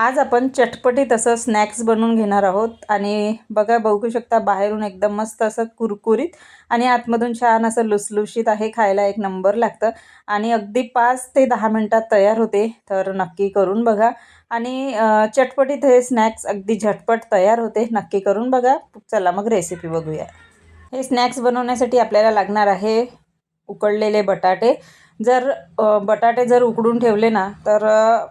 आज आपण चटपटीत असं स्नॅक्स बनवून घेणार आहोत. आणि बघा बघू शकता बाहेरून एकदम मस्त असं कुरकुरीत आणि आतमधून छान असं लुसलुशीत आहे खायला एक नंबर लागतं. आणि अगदी पाच ते दहा मिनटात तयार होते तर नक्की करून बघा. आणि चटपटीत हे स्नॅक्स अगदी झटपट तयार होते. नक्की करून बघा. चला मग रेसिपी बघूया. हे स्नॅक्स बनवण्यासाठी आपल्याला लागणार आहे उकडलेले बटाटे. जर बटाटे जर उकडून ठेवले ना तर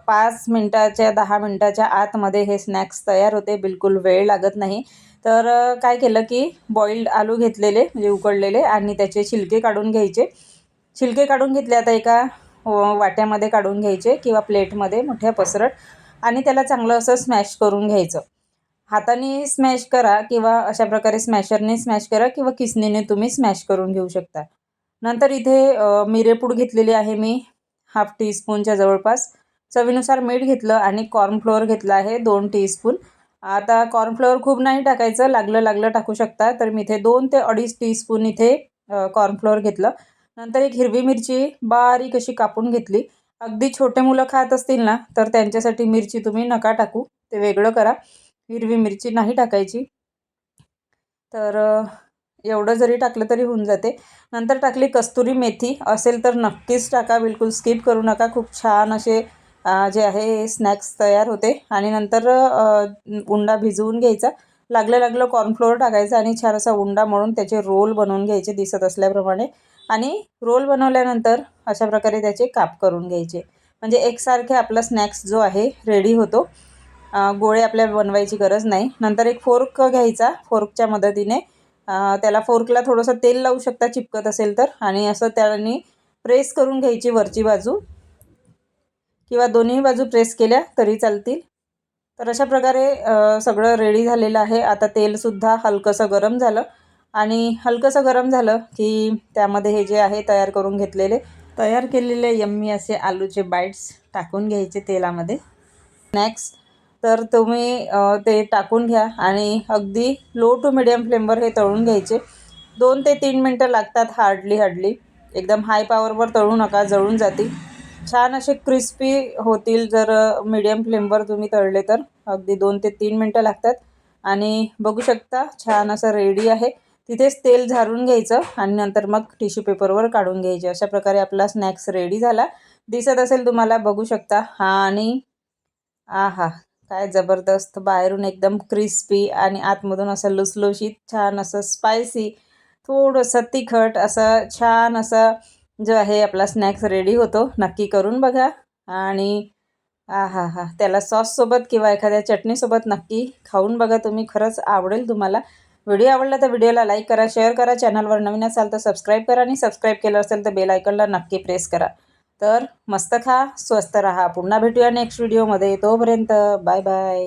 पाच मिनटाच्या दहा मिनटाच्या आतमध्ये हे स्नॅक्स तयार होते. बिलकुल वेळ लागत नाही. तर काय केलं की बॉईल्ड आलू घेतलेले म्हणजे उकडलेले आणि त्याचे छिलके काढून घ्यायचे. छिलके काढून घेतले आता एका वाट्यामध्ये काढून घ्यायचे किंवा प्लेटमध्ये मोठ्या पसरट आणि त्याला चांगलं असं स्मॅश करून घ्यायचं. हाताने स्मॅश करा किंवा अशा प्रकारे स्मॅशरने स्मॅश करा किंवा किसनीने तुम्ही स्मॅश करून घेऊ शकता. नंतर इथे मिरेपूड घेतलेली आहे मी हाफ टीस्पूनच्या जवळपास. चवीनुसार मीठ घेतलं आणि कॉर्नफ्लोअर घेतलं आहे दोन टीस्पून आता कॉर्नफ्लोअर खूप नाही टाकायचं लागलं लागलं टाकू शकता. तर मी इथे दोन ते अडीच टीस्पून इथे कॉर्नफ्लोअर घेतलं. नंतर एक हिरवी मिरची बारीक अशी कापून घेतली. अगदी छोटे मुलं खात असतील ना तर त्यांच्यासाठी मिरची तुम्ही नका टाकू. ते वेगळं करा. हिरवी मिरची नाही टाकायची. तर एवढं जरी टाकलं तरी होऊन जाते. नंतर टाकली कस्तुरी मेथी. असेल तर नक्कीच टाका. बिलकुल स्किप करू नका. खूप छान असे जे आहे स्नॅक्स तयार होते. आणि नंतर उंडा भिजवून घ्यायचा. लागलं लागलं कॉर्नफ्लोअर टाकायचा आणि छान असा उंडा म्हणून त्याचे रोल बनवून घ्यायचे दिसत असल्याप्रमाणे. आणि रोल बनवल्यानंतर अशा प्रकारे त्याचे काप करून घ्यायचे. म्हणजे एकसारखे आपला स्नॅक्स जो आहे रेडी होतो. गोळे आपल्या बनवायची गरज नाही. नंतर एक फोर्क घ्यायचा. फोर्कच्या मदतीने त्याला फोर्कला थोडंसं तेल लावू शकता चिपकत असेल तर. आणि असं त्याने प्रेस करून घ्यायची वरची बाजू. किंवा दोन्ही बाजू प्रेस केल्या तरी चालतील. तर अशा प्रकारे सगळं रेडी झालेलं आहे. आता तेलसुद्धा हलकंसं गरम झालं. आणि हलकंसं गरम झालं की त्यामध्ये हे जे आहे तयार करून घेतलेले तयार केलेले यम्मी असे आलूचे बाईट्स टाकून घ्यायचे तेलामध्ये. स्नॅक्स तर तुम्ही ते टाकून घ्या आणि अगदी लो टू मिडियम फ्लेमवर हे तळून घ्यायचे. दोन ते तीन मिनटं लागतात हार्डली हार्डली. एकदम हाय पॉवरवर तळू नका जळून जातील. छान असे क्रिस्पी होतील जर मिडियम फ्लेमवर तुम्ही तळले तर. अगदी दोन ते तीन मिनटं लागतात. आणि बघू शकता छान असं रेडी आहे. तिथेच तेल झारून घ्यायचं आणि नंतर मग टिश्यू पेपरवर काढून घ्यायचे. अशा प्रकारे आपला स्नॅक्स रेडी झाला. दिसत असेल तुम्हाला बघू शकता. हा आणि आ हा काय जबरदस्त बाहेरून एकदम क्रिस्पी आणि आतमधून असं लुसलुशीत छान असं स्पायसी थोडंसं तिखट असं छान असं जो आहे आपला स्नॅक्स रेडी होतो. नक्की करून बघा. आणि आ हा हा त्याला सॉससोबत किंवा एखाद्या चटणीसोबत नक्की खाऊन बघा तुम्ही. खरंच आवडेल तुम्हाला. व्हिडिओ आवडला तर व्हिडिओला लाईक करा शेअर करा. चॅनलवर नवीन असाल तर सबस्क्राईब करा आणि सबस्क्राईब केलं असेल तर बेल आयकनला नक्की प्रेस करा. तर मस्त खा स्वस्त रहा. पुन्हा भेटूया नेक्स्ट व्हिडिओमध्ये तोपर्यंत बाय बाय